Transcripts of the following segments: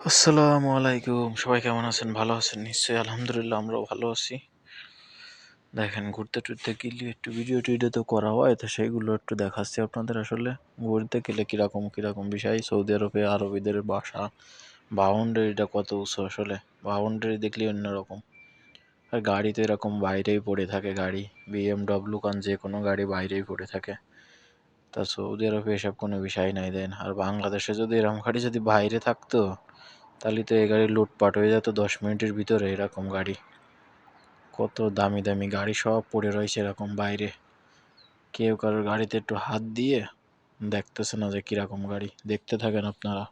আসসালামু আলাইকুম। সবাই কেমন আছেন? ভালো আছেন? নিশ্চয়ই আলহামদুলিল্লাহ আমরাও ভালো আছি। দেখেন, ঘুরতে টুরতে গেলে একটু ভিডিও টিডিও তো করা হয়, তো সেইগুলো একটু দেখাচ্ছি আপনাদের আসলে। ঘুরতে গেলে কীরকম কীরকম বিষয়? সৌদি আরবে, আরবিদের বাসা বাউন্ডারিটা কত উঁচু আসলে? বাউন্ডারি দেখলে অন্যরকম। আর গাড়ি তো এরকম বাইরেই পড়ে থাকে গাড়ি। বিএমডব্লিউ কান যে কোনো গাড়ি বাইরেই পড়ে থাকে। তা সৌদি আরবে এসব কোনো বিষয় নাই, দেন। আর বাংলাদেশে যদি এরকম গাড়ি যদি বাইরে থাকতো তাহলে তো এই গাড়ি লুটপাট হয়ে যেত দশ মিনিটের ভিতরে এরকম গাড়ি। কত দামি দামি গাড়ি সব পড়ে রয়েছে এরকম বাইরে। কেউ কারোর গাড়িতে একটু হাত দিয়ে দেখতেছে না যে কীরকম গাড়ি। দেখতে থাকেন আপনারা।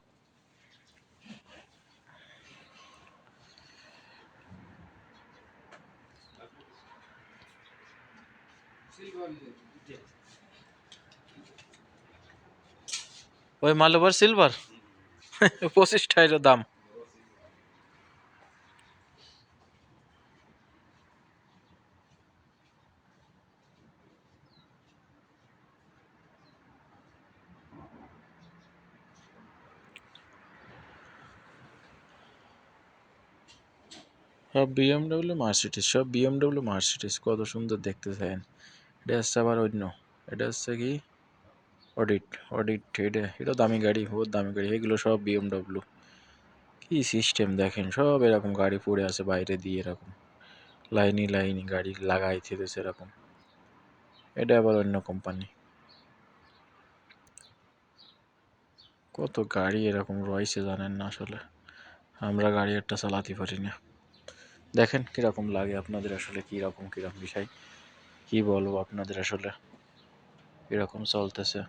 ওই মালবার সিলভার পঁচিশ টাকার দাম। সব বিএমডব্লিউ মার্সিডিস সব বিএমডব্লিউ মার্সিডিস কত সুন্দর দেখতে চান এটা হচ্ছে আবার অন্য, এটা হচ্ছে কি? অডিট অডিট এটা এটা দামি গাড়ি, বহুত দামি গাড়ি, এগুলো সব বিএমডব্লিউ কি সিস্টেম দেখেন, সব এরকম গাড়ি পড়ে আছে বাইরে দিয়ে এরকম। লাইনি লাইনি গাড়ি লাগাই থেকেছে এরকম। এটা আবার অন্য কোম্পানি কত গাড়ি এরকম রয়েছে জানেন না আসলে। আমরা গাড়ি একটা চালাতে পারি না। দেখেন কীরকম লাগে আপনাদের আসলে, কীরকম কীরকম বিষয়, কী বলব আপনাদের আসলে? কীরকম চলতেছে?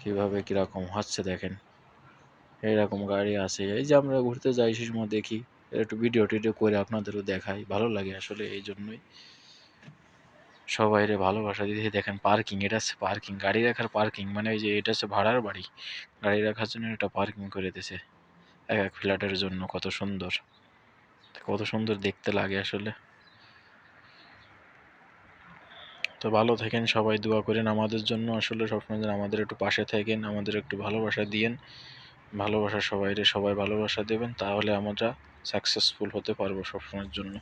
কীভাবে কীরকম হচ্ছে দেখেন? এইরকম গাড়ি আছে, এই যে আমরা ঘুরতে যাই সে সময় দেখি, একটু ভিডিও টিডিও করে আপনাদেরও দেখাই, ভালো লাগে আসলে এই জন্যই। সবাইরে ভালোবাসা দিয়ে দেখেন পার্কিং এটা হচ্ছে পার্কিং গাড়ি রাখার পার্কিং মানে ওই যে এটা হচ্ছে ভাড়ার বাড়ি। গাড়ি রাখার জন্য এটা পার্কিং করে দিয়েছে, এক এক ফ্ল্যাটের জন্য, কত সুন্দর। কত সুন্দর দেখতে লাগে আসলে। তো ভালো থাকেন, সবাই দোয়া করেন আমাদের জন্য। আসলে সবসময় যেন আমাদের একটু পাশে থাকেন, আমাদের একটু ভালোবাসা দিয়েন। ভালোবাসা সবাইরে সবাই ভালোবাসা দেবেন, তাহলে আমরা সাকসেসফুল হতে পারব সবসময়ের জন্য।